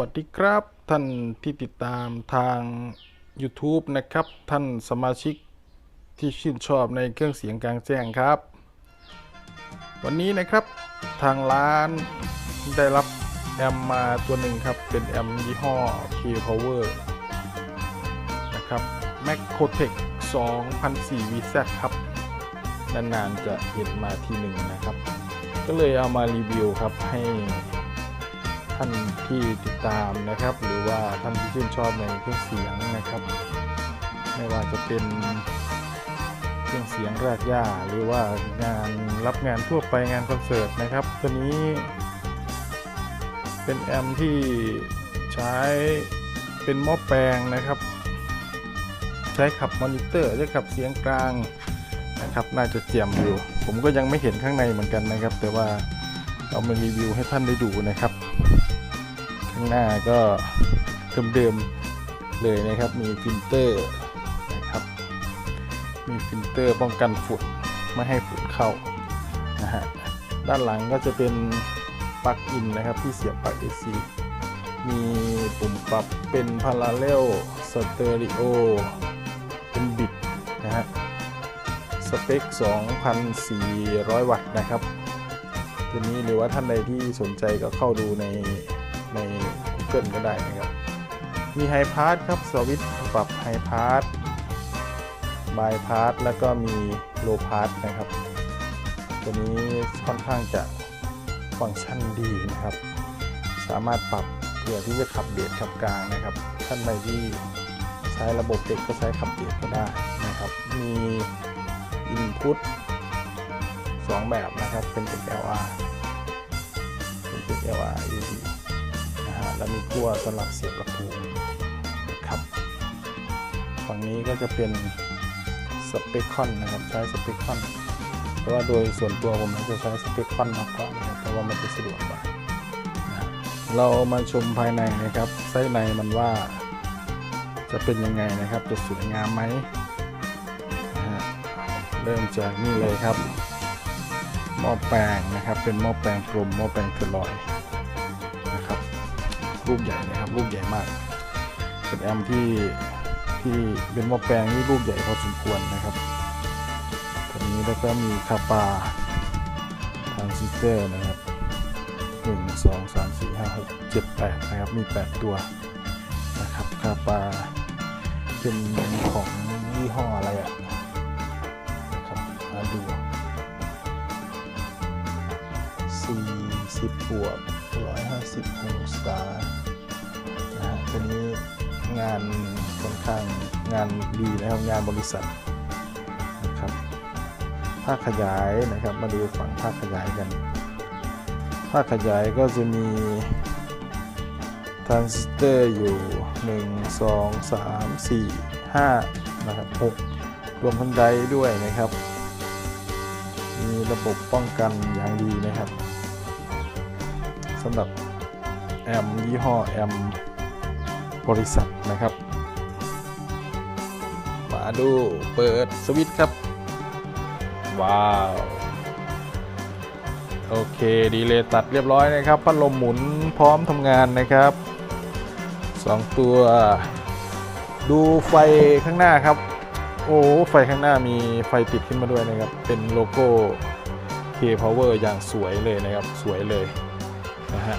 วัสดีครับ ท่านที่ติดตามทาง YouTube นะครับ ท่านสมาชิกที่ชื่นชอบในเครื่องเสียงกลางแจ้งครับ วันนี้นะครับทางร้านได้รับแอมมาตัวหนึ่งครับ เป็นแอมยี่ห้อ K Power นะครับ Macrotech 2004 VZ ครับ นานๆจะเห็นมาทีหนึ่งนะครับ ก็เลยเอามารีวิวครับให้ ท่านที่ติดตามนะครับ หรือว่าท่านที่ชื่นชอบในเครื่องเสียงนะครับ ไม่ว่าจะเป็นเครื่องเสียงรากหญ้าหรือว่างานรับงานทั่วไปงานคอนเสิร์ตนะครับ ตัวนี้ เป็นแอมที่ใช้เป็นหม้อแปลงนะครับ ใช้ขับมอนิเตอร์ใช้ขับเสียงกลางนะครับ น่าจะเจียมอยู่ ผมก็ยังไม่เห็นข้างในเหมือนกันนะครับ แต่ว่าเอามารีวิวให้ท่านได้ดูนะครับ ข้างหน้าก็เดิมๆเลยนะครับ มีฟิลเตอร์นะครับ มีฟิลเตอร์ป้องกันฝุ่นไม่ให้ฝุ่นเข้านะฮะด้านหลังก็จะเป็นปลั๊กอินนะครับที่เสียบปลั๊ก AC มีปุ่มปรับเป็นพาราเรลสเตอริโอเป็นบิดนะฮะสเปค 2,400 วัตต์นะครับ ตัวนี้หรือว่าท่านใดที่สนใจก็เข้าดูใน ใน Google ก็ได้นะครับ มีไฮพาสครับสวิตช์ปรับไฮพาสบายพาสแล้วก็มีโลพาสนะครับ ตัวนี้ค่อนข้างจะฟังก์ชันดีนะครับ สามารถปรับเพื่อที่จะขับเบสขับกลางนะครับ ท่านใดที่ใช้ระบบเด็กก็ใช้ขับเบสก็ได้นะครับ มี input 2 แบบนะครับ เป็นเป็น LR เป็นเป็ แล้วมีขั้วสำหรับเสียบลำโพงนะครับฝั่งนี้ก็จะเป็นสเปคคอนนะครับใช้สเปคคอนเพราะว่าโดยส่วนตัวผมจะใช้สเปคคอนมากกว่านะครับเพราะว่ามันจะสะดวกกว่าเรามาชมภายในนะครับไส้ในมันว่าจะเป็นยังไงนะครับจะสวยงามไหมฮะเริ่มจากนี่เลยครับหม้อแปลงนะครับเป็นหม้อแปลงกลมหม้อแปลงเทอร์ลอย ลูกใหญ่นะครับลูกใหญ่มาก เป็นแอมป์ที่ที่เป็นหม้อแปลงที่ลูกใหญ่พอสมควรนะครับตัวนี้แล้วก็มีคาปาทานซิสเตอร์นะครับ1 2 3 4 5 6 7 8นะครับมี8ตัวนะครับคาปาเป็นของยี่ห้ออะไรอะครับมาดู40บวก 150 องศานะฮะตัวนี้งานค่อนข้างงานดีนะครับงานบริษัทนะครับภาคขยายนะครับมาดูฝั่งภาคขยายกัน ภาคขยายก็จะมีทรานซิสเตอร์อยู่ 1 2 3 4 5นะครับ6รวมทั้งไดด้วยนะครับ มีระบบป้องกันอย่างดีนะครับ สำหรับแอมยี่ห้อแอมบริษัทนะครับ มาดูเปิดสวิตช์ครับ ว้าว โอเคดีเลย์ตัดเรียบร้อยนะครับ พัดลมหมุนพร้อมทำงานนะครับ 2 ตัว ดูไฟข้างหน้าครับ โอ้ไฟข้างหน้ามีไฟติดขึ้นมาด้วยนะครับ เป็นโลโก้ K Power อย่างสวยเลยนะครับ สวยเลย นะฮะ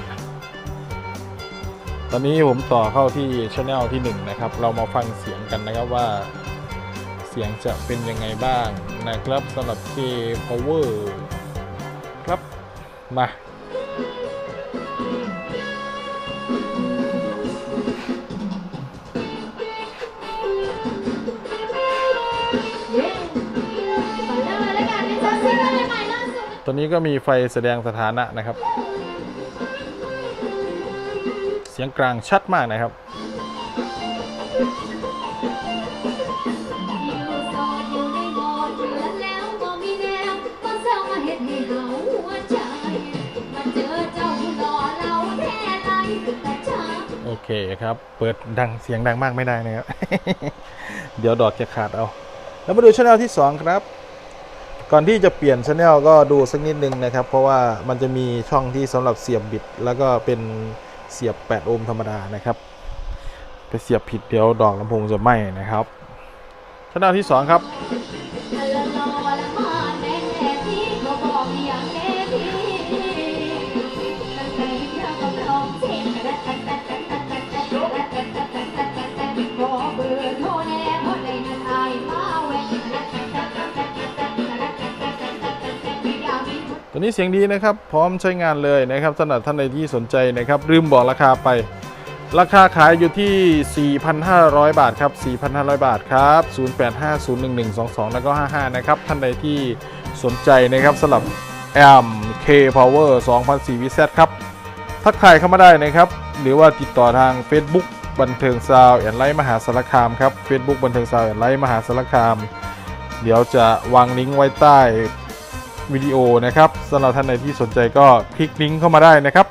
ตอนนี้ผมต่อเข้าที่ช anel ที่ 1 นะครับ เรามาฟังเสียงกันนะครับว่าเสียงจะเป็นยังไงบ้างนะครับสำหรับ K Power ครับมาเย้ขอเริ่มเลยแล้วกันนะคะซิงเกิลใหม่ล่าตัวนี้ก็มีไฟแสดงสถานะนะครับ เสียงกลางชัดมากนะครับอยู่ซอยอยู่ในบ่อเถื่อนแล้วบ่มีแนวก็เศร้ามาเฮ็ดให้เฮาหัวใจมาเจอเจ้าหล่อเราแท้ไรแต่ช้าโอเคครับ เปิดดังเสียงดังมากไม่ได้นะครับ เดี๋ยวดอกจะขาดเอา แล้วมาดูช anel ที่ 2 ครับก่อนที่จะเปลี่ยนช anel ก็ดูสักนิดนึงนะครับ เพราะว่ามันจะมีช่องที่สำหรับเสียบบิด แล้วก็เป็น เสียบ 8 โอห์มธรรมดานะครับไปเสียบผิดเดี๋ยวดอกลำโพงจะไหม้นะครับชแนลที่ 2 ครับ นี้เสียงดีนะครับ พร้อมใช้งานเลยนะครับสำหรับท่านใดที่สนใจนะครับลืมบอกราคาไป ราคาขายอยู่ที่ 4,500 บาทครับ 4,500 บาทครับ 08501122 แล้วก็ 55 นะครับ ท่านใดที่สนใจนะครับสำหรับแอม K Power 2004 VZ ครับ ทักทายเข้ามาได้นะครับ หรือว่าติดต่อทาง Facebook บันเทิงซาวแอนไลท์มหาสารคามครับ Facebook บันเทิงซาวแอนไลท์มหาสารคาม เดี๋ยวจะวางลิงก์ไว้ใต้ วิดีโอนะครับสำหรับท่านใดที่สนใจก็คลิกลิงก์เข้ามาได้นะครับ